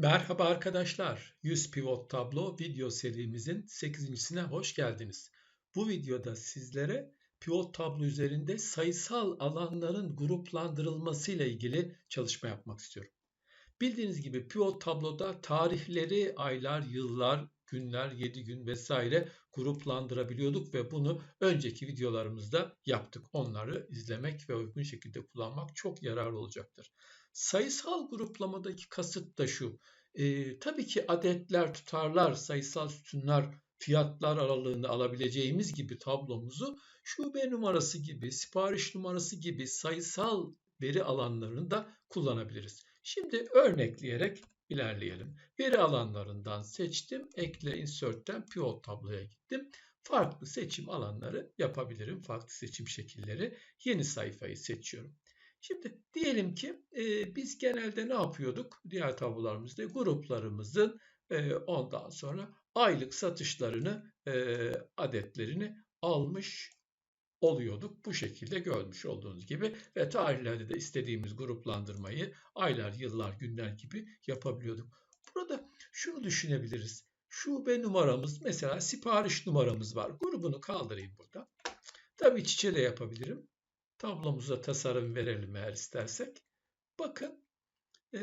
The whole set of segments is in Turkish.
Merhaba arkadaşlar. 100 pivot tablo video serimizin 8.sine hoş geldiniz. Bu videoda sizlere pivot tablo üzerinde sayısal alanların gruplandırılması ile ilgili çalışma yapmak istiyorum. Bildiğiniz gibi pivot tabloda tarihleri, aylar, yıllar, günler, 7 gün vesaire gruplandırabiliyorduk ve bunu önceki videolarımızda yaptık. Onları izlemek ve uygun şekilde kullanmak çok yararlı olacaktır. Sayısal gruplamadaki kasıt da şu. E, tabii ki adetler, tutarlar, sayısal sütunlar, fiyatlar aralığını alabileceğimiz gibi tablomuzu şube numarası gibi, sipariş numarası gibi sayısal veri alanlarını da kullanabiliriz. Şimdi örnekleyerek ilerleyelim. Veri alanlarından seçtim. Ekle insert'ten pivot tabloya gittim. Farklı seçim alanları yapabilirim. Farklı seçim şekilleri. Yeni sayfayı seçiyorum. Şimdi diyelim ki e, biz genelde ne yapıyorduk? Diğer tablolarımızda gruplarımızın e, ondan sonra aylık satışlarını, e, adetlerini almış oluyorduk. Bu şekilde görmüş olduğunuz gibi ve tarihlerde de istediğimiz gruplandırmayı aylar, yıllar, günler gibi yapabiliyorduk. Burada şunu düşünebiliriz. Şube numaramız mesela sipariş numaramız var. Grubunu kaldırayım burada. Tabii çiçe de yapabilirim. Tablomuza tasarım verelim eğer istersek. Bakın e,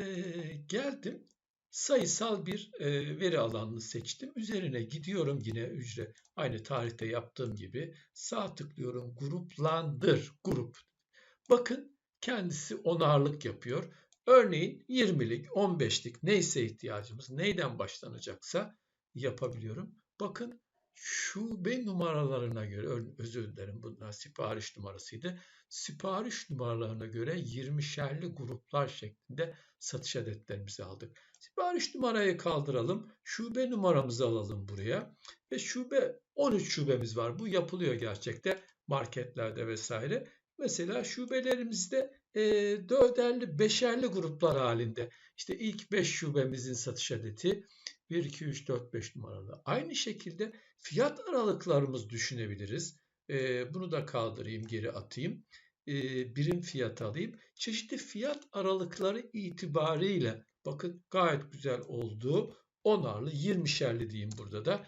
geldim sayısal bir e, veri alanını seçtim. Üzerine gidiyorum yine hücre aynı tarihte yaptığım gibi sağ tıklıyorum gruplandır grup. Bakın kendisi onarlık yapıyor. Örneğin 20'lik 15'lik neyse ihtiyacımız neyden başlanacaksa yapabiliyorum. Bakın şube numaralarına göre özür dilerim bunlar sipariş numarasıydı. Sipariş numaralarına göre 20'şerli gruplar şeklinde satış adetlerimizi aldık. Sipariş numarayı kaldıralım. Şube numaramızı alalım buraya. Ve şube 13 şubemiz var. Bu yapılıyor gerçekte marketlerde vesaire. Mesela şubelerimizde e, dörderli, beşerli gruplar halinde. İşte ilk 5 şubemizin satış adeti 1, 2, 3, 4, 5 numaralı. Aynı şekilde fiyat aralıklarımız düşünebiliriz. E, bunu da kaldırayım, geri atayım. E, birim fiyat alayım. Çeşitli fiyat aralıkları itibariyle bakın gayet güzel oldu. 10'arlı, 20'şerli diyeyim burada da.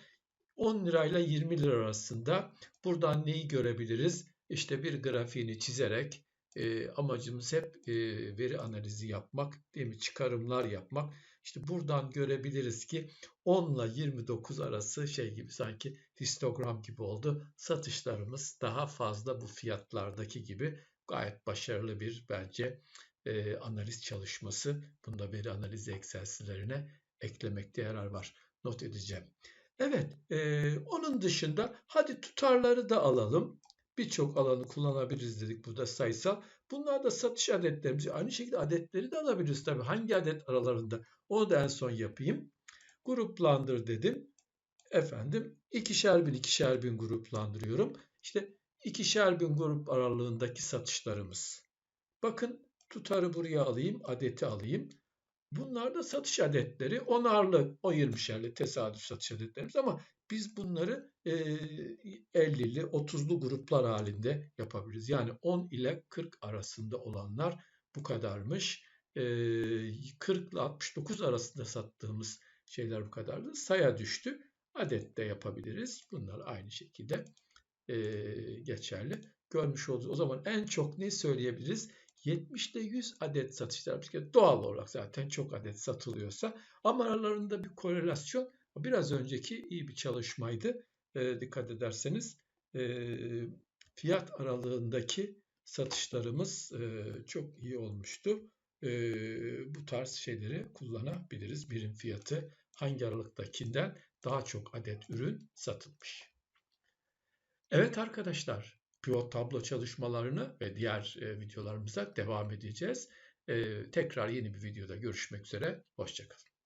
10 lirayla 20 lira arasında buradan neyi görebiliriz? İşte bir grafiğini çizerek e, amacımız hep e, veri analizi yapmak, değil mi? Çıkarımlar yapmak. İşte buradan görebiliriz ki 10 ile 29 arası şey gibi sanki histogram gibi oldu. Satışlarımız daha fazla bu fiyatlardaki gibi gayet başarılı bir bence e, analiz çalışması. Bunda veri analizi egzersizlerine eklemekte yarar var. Not edeceğim. Evet, e, onun dışında hadi tutarları da alalım birçok alanı kullanabiliriz dedik burada sayısal. Bunlar da satış adetlerimizi aynı şekilde adetleri de alabiliriz tabii. Hangi adet aralarında onu da en son yapayım. Gruplandır dedim. Efendim ikişer bin ikişer bin gruplandırıyorum. İşte ikişer bin grup aralığındaki satışlarımız. Bakın tutarı buraya alayım, adeti alayım. Bunlar da satış adetleri. Onarlı, o 20'şerli tesadüf satış adetlerimiz ama biz bunları e, 50'li, 30'lu gruplar halinde yapabiliriz. Yani 10 ile 40 arasında olanlar bu kadarmış. E, 40 ile 69 arasında sattığımız şeyler bu kadardı. Saya düştü. Adette yapabiliriz. Bunlar aynı şekilde e, geçerli. Görmüş olduğunuz. O zaman en çok ne söyleyebiliriz? 70'te 100 adet satışlar. Bir doğal olarak zaten çok adet satılıyorsa ama aralarında bir korelasyon biraz önceki iyi bir çalışmaydı. E, dikkat ederseniz e, fiyat aralığındaki satışlarımız e, çok iyi olmuştu. E, bu tarz şeyleri kullanabiliriz. Birim fiyatı hangi aralıktakinden daha çok adet ürün satılmış. Evet arkadaşlar, pivot tablo çalışmalarını ve diğer e, videolarımıza devam edeceğiz. E, tekrar yeni bir videoda görüşmek üzere. Hoşçakalın.